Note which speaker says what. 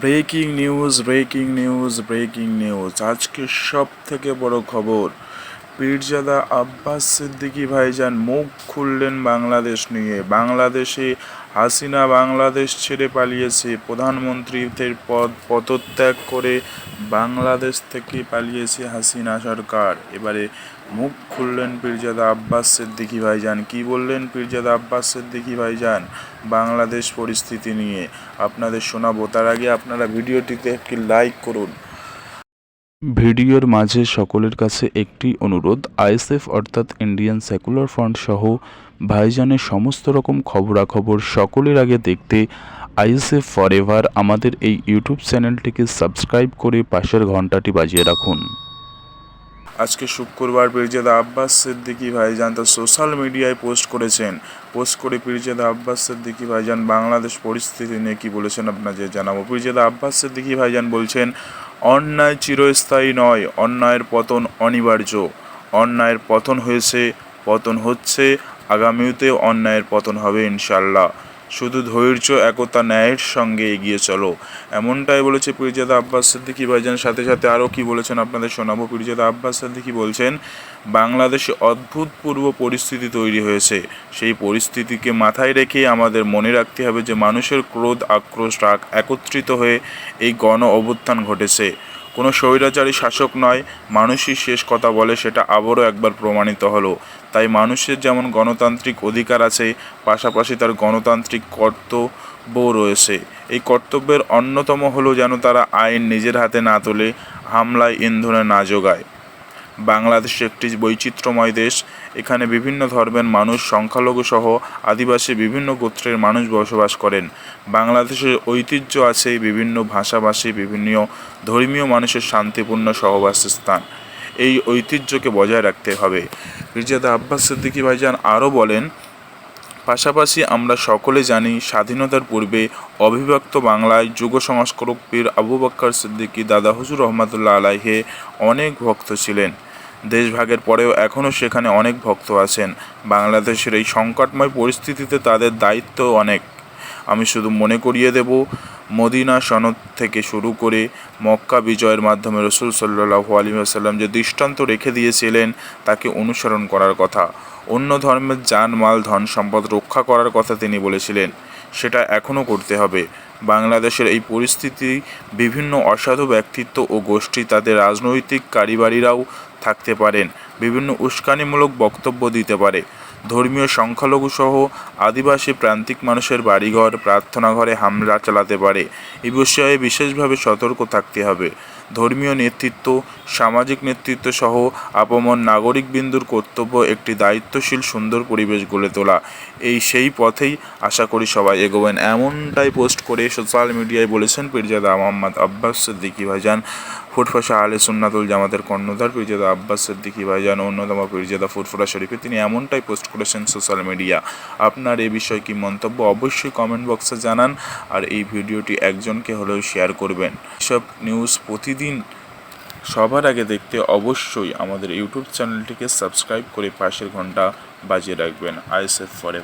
Speaker 1: Breaking news breaking news breaking news. আজকে সব থেকে বড় খবর, পীরজাদা আব্বাস সিদ্দিকী ভাইজান মুখ খুললেন বাংলাদেশ নিয়ে। বাংলাদেশে হাসিনা বাংলাদেশ ছেড়ে পালিয়েছে। প্রধানমন্ত্রীদের পদ পদত্যাগ করে বাংলাদেশ থেকে পালিয়েছে হাসিনা সরকার। এবারে মুখ খুললেন পীরজাদা আব্বাস সিদ্দিকী ভাইজান। কি বললেন পীরজাদা আব্বাস সিদ্দিকী ভাইজান? বাংলাদেশ পরিস্থিতি নিয়ে আপনাদের শোনাবো। তার আগে আপনারা ভিডিওটিতে একটি লাইক করুন। ভিডিওর মাঝে সকলের কাছে একটি অনুরোধ। আইএসএফ অর্থাৎ ইন্ডিয়ান সেকুলার ফ্রন্ট সহ ভাইজানের সমস্ত রকম খবরাখবর সকলের আগে দেখতে আইএসএফ ফরএভার আমাদের এই ইউটিউব চ্যানেলটিকে সাবস্ক্রাইব করে পাশের ঘন্টাটি বাজিয়ে রাখুন। আজকে শুক্রবার পীরজাদা আব্বাস সিদ্দিকী ভাইজান তার সোশ্যাল মিডিয়ায় পোস্ট করেছেন। পোস্ট করে পীরজাদা আব্বাস সিদ্দিকী ভাইজান বাংলাদেশ পরিস্থিতি নিয়ে কি বলেছেন আপনাদের জানাব। পীরজাদা আব্বাস সিদ্দিকী ভাইজান বলছেন, অন্যায় চিরস্থায়ী নয়, অন্যায়ের পতন অনিবার্য। অন্যায়ের পতন হয়েছে, পতন হচ্ছে আগামীতেও অন্যায়ের পতন হবে ইনশাল্লাহ শুধু ধৈর্য, একতা, ন্যায়ের সঙ্গে এগিয়ে চলো। এমনটাই বলেছে পীরজাদা আব্বাস সিদ্দিকী। ভাইজান, সাথে সাথে আরও কি বলেছেন আপনাদের শোনাবো? পীরজাদা আব্বাস সিদ্দিকী বলছেন, বাংলাদেশে অদ্ভুতপূর্ব পরিস্থিতি তৈরি হয়েছে। সেই পরিস্থিতিকে মাথায় রেখে আমাদের মনে রাখতে হবে যে মানুষের ক্রোধ, আক্রোশ, রাগ একত্রিত হয়ে এই গণ অভ্যুত্থান ঘটেছে। কোনো স্বৈরাচারী শাসক নয়, মানুষই শেষ কথা বলে সেটা আবারও একবার প্রমাণিত হলো। তাই মানুষের যেমন গণতান্ত্রিক অধিকার আছে, পাশাপাশি তার গণতান্ত্রিক কর্তব্য রয়েছে। এই কর্তব্যের অন্যতম হলো যেন তারা আইন নিজের হাতে না তোলে, হামলায় ইন্ধনে না যোগায় বাংলাদেশ একটি বৈচিত্র্যময় দেশ। এখানে বিভিন্ন ধর্মের মানুষ, সংখ্যালঘু সহ আদিবাসী বিভিন্ন গোত্রের মানুষ বসবাস করেন। বাংলাদেশের ঐতিহ্য আছে বিভিন্ন ভাষাভাষী, বিভিন্ন ধর্মীয় মানুষের শান্তিপূর্ণ সহবাসস্থান এই ঐতিহ্যকে বজায় রাখতে হবে। রিজাদা আব্বাস সিদ্দিকী ভাইজান আরও বলেন, পাশাপাশি আমরা সকলে জানি, স্বাধীনতার পূর্বে অবিভক্ত বাংলায় যুগ সংস্করক পীর আবু বক্কর সিদ্দিকী দাদা হুজুর রহমতুল্লাহ আলাইহে অনেক ভক্ত ছিলেন। দেশভাগের পরেও এখনও সেখানে অনেক ভক্ত আছেন। বাংলাদেশের এই সংকটময় পরিস্থিতিতে তাদের দায়িত্ব অনেক। আমি শুধু মনে করিয়ে দেব, মদিনা সনদ থেকে শুরু করে মক্কা বিজয়ের মাধ্যমে রসুল সাল্লাহু আলী আসাল্লাম যে দৃষ্টান্ত রেখে দিয়েছিলেন, তাকে অনুসরণ করার কথা। অন্য ধর্মের যান মাল ধন সম্পদ রক্ষা করার কথা তিনি বলেছিলেন। সেটা এখনও করতে হবে। বাংলাদেশের এই পরিস্থিতি, বিভিন্ন অসাধু ব্যক্তিত্ব ও গোষ্ঠী তাদের রাজনৈতিক কারিবারিরাও থাকতে পারেন। বিভিন্ন উস্কানিমূলক বক্তব্য দিতে পারে। ধর্মীয় সংখ্যালঘু সহ আদিবাসী প্রান্তিক মানুষের বাড়িঘর প্রার্থনা ঘরে হামলা চালাতে পারে। এ বিষয়ে বিশেষভাবে সতর্ক থাকতে হবে। ধর্মীয় নেতৃত্ব, সামাজিক নেতৃত্ব সহ আপমন নাগরিক বিন্দুর কর্তব্য একটি দায়িত্বশীল, সুন্দর পরিবেশ গড়ে তোলা। এই সেই পথেই আশা করি সবাই এগোবেন। এমনটাই পোস্ট করে সোশ্যাল মিডিয়ায় বলেছেন পীরজাদা মোহাম্মদ আব্বাস সিদ্দিকী ভাইজান। ফুটফাসা আলে সুন্নাতুল জামাতের কর্ণধার পীরজাদা আব্বাস সিদ্দিকী ভাইজান অন্যতম পীরজাদা ফুরফুরা শরীফে তিনি এমনটাই পোস্ট করেছেন সোশ্যাল মিডিয়া আপনার এ বিষয়ে কি মন্তব্য অবশ্যই কমেন্ট বক্সে জানান আর এই ভিডিওটি একজনকে হলেও শেয়ার করবেন। সব নিউজ প্রতিদিন সবার আগে দেখতে অবশ্যই আমাদের ইউটিউব চ্যানেলটিকে সাবস্ক্রাইব করে পাশের ঘণ্টা বাজিয়ে রাখবেন। ISF for